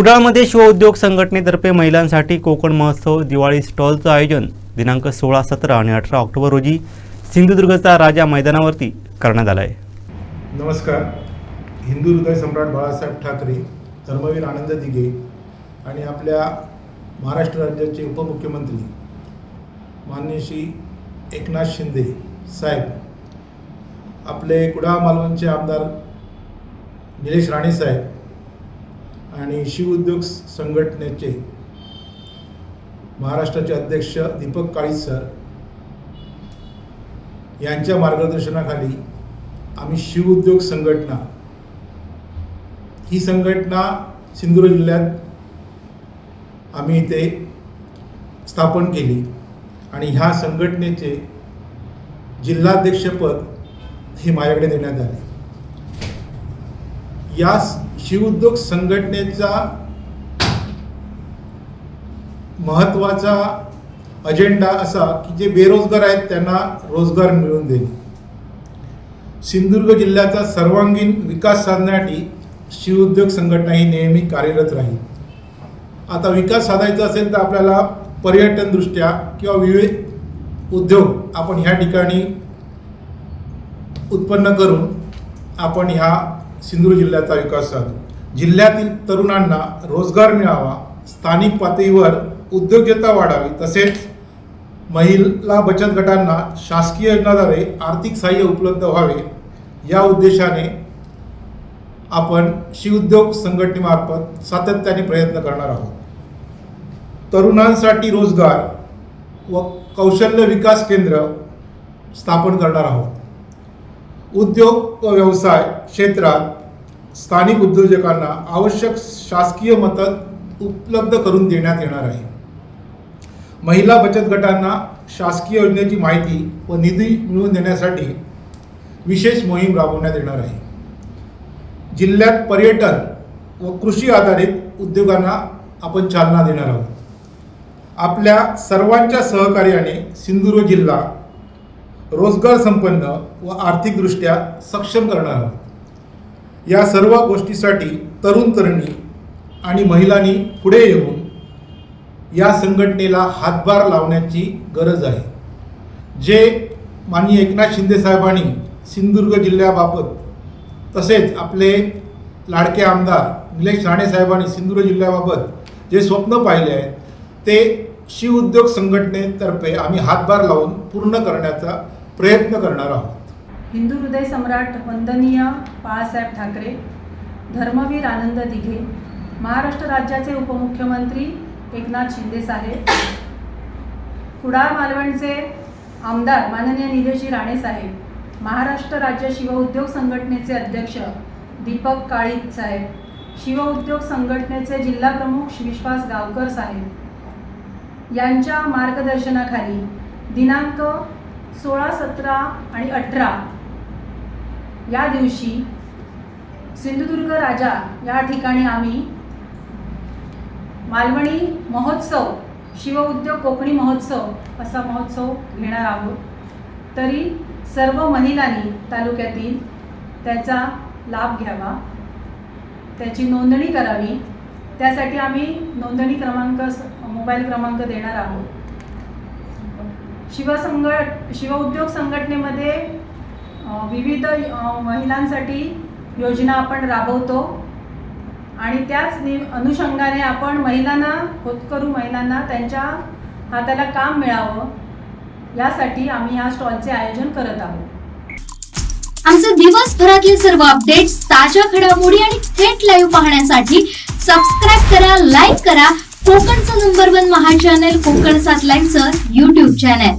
कुडाळमध्ये शिवउद्योग संघटनेतर्फे महिलांसाठी कोकण महोत्सव दिवाळी स्टॉलचं आयोजन. दिनांक सोळा सतरा आणि अठरा ऑक्टोबर रोजी सिंधुदुर्गचा राजा मैदानावरती करण्यात आला आहे नमस्कार. हिंदू हृदय सम्राट बाळासाहेब ठाकरे धर्मवीर आनंद दिघे आणि आपल्या महाराष्ट्र राज्याचे उपमुख्यमंत्री माननीय श्री एकनाथ शिंदे साहेब आपले कुडाळ मालवणचे आमदार निलेश राणे साहेब आणि शिवउद्योग संघटनेचे महाराष्ट्राचे अध्यक्ष दीपक काळी सर यांच्या मार्गदर्शनाखाली आम्ही शिवउद्योग संघटना ही संघटना सिंधुदुर्ग जिल्ह्यात आम्ही इथे स्थापन केली आणि ह्या संघटनेचे जिल्हाध्यक्षपद हे माझ्याकडे देण्यात आले. या शिवउद्योग संघटनेचा महत्त्वाचा अजेंडा असा की जे बेरोजगार आहेत त्यांना रोजगार मिळवून देणे. सिंधुदुर्ग जिल्ह्याचा सर्वांगीण विकास साधण्यासाठी शिवउद्योग संघटना ही नेहमी कार्यरत राहील. आता विकास साधायचा असेल तर आपल्याला पर्यटनदृष्ट्या किंवा विविध उद्योग आपण ह्या ठिकाणी उत्पन्न करून आपण ह्या सिंधुदुर्ग जिल्ह्याचा विकास साधू जिल्ह्यातील तरुणांना रोजगार मिळावा स्थानिक पातळीवर उद्योजकता वाढावी तसेच महिला बचत गटांना शासकीय योजनाद्वारे आर्थिक सहाय्य उपलब्ध व्हावे या उद्देशाने आपण शिवउद्योग संघटनेमार्फत सातत्याने प्रयत्न करणार आहोत. तरुणांसाठी रोजगार व कौशल्य विकास केंद्र स्थापन करणार आहोत. उद्योग व व्यवसाय क्षेत्रात स्थानिक उद्योजकांना आवश्यक शासकीय मदत उपलब्ध करून देण्यात येणार आहे. महिला बचत गटांना शासकीय योजनेची माहिती व निधी मिळवून देण्यासाठी विशेष मोहीम राबवण्यात येणार आहे. जिल्ह्यात पर्यटन व कृषी आधारित उद्योगांना आपण चालना देणार आहोत. आपल्या सर्वांच्या सहकार्याने सिंधुदुर्ग जिल्हा रोजगार संपन्न व आर्थिकदृष्ट्या सक्षम करणार आहोत. या सर्व गोष्टीसाठी तरुण तरुणी आणि महिलांनी पुढे येऊन या संघटनेला हातभार लावण्याची गरज आहे. जे माननीय एकनाथ शिंदेसाहेबांनी सिंधुदुर्ग जिल्ह्याबाबत तसेच आपले लाडके आमदार निलेश राणेसाहेबांनी सिंधुदुर्ग जिल्ह्याबाबत जे स्वप्न पाहिले आहेत ते शिवउद्योग संघटनेतर्फे आम्ही हातभार लावून पूर्ण करण्याचा प्रयत्न करणार आहोत. हिंदू हृदय सम्राट वंदनीय बाळासाहेब ठाकरे धर्मवीर आनंद दिघे महाराष्ट्र राज्याचे उपमुख्यमंत्री एकनाथ शिंदे साहेब कुडाळ मालवणचे आमदार माननीय निलेशजी राणे साहेब महाराष्ट्र राज्य शिवउद्योग संघटनेचे अध्यक्ष दीपक काळीत साहेब शिवउद्योग संघटनेचे जिल्हा प्रमुख विश्वास गावकर साहेब. यांच्या मार्गदर्शनाखाली दिनांक सोळा सतरा आणि अठरा. या दिवशी सिंधुदुर्ग राजा या ठिकाणी आम्ही मालवणी महोत्सव शिवउद्योग कोकणी महोत्सव असा महोत्सव घेणार आहोत. तरी सर्व महिलांनी तालुक्यातील त्याचा लाभ घ्यावा. त्याची नोंदणी करावी. त्यासाठी आम्ही नोंदणी क्रमांक मोबाईल क्रमांक देणार आहोत. शिवसंघट शिवउद्योग संघटनेमध्ये विविध महिलांसाठी योजना आपण राबवतो. आणि त्याच नि अनुषंगाने आपण महिलांना होतकरू महिलांना त्यांच्या हाताला काम मिळावं यासाठी आम्ही या स्टॉलचे आयोजन करत आहोत. आमचे दिवसभरातील सर्व अपडेट्स ताज्या घडामोडी आणि थेट लाईव्ह पाहण्यासाठी सबस्क्राईब करा लाईक करा कोकणचं नंबर वन महा चॅनल कोकण सात लाईनचं युट्यूब चॅनल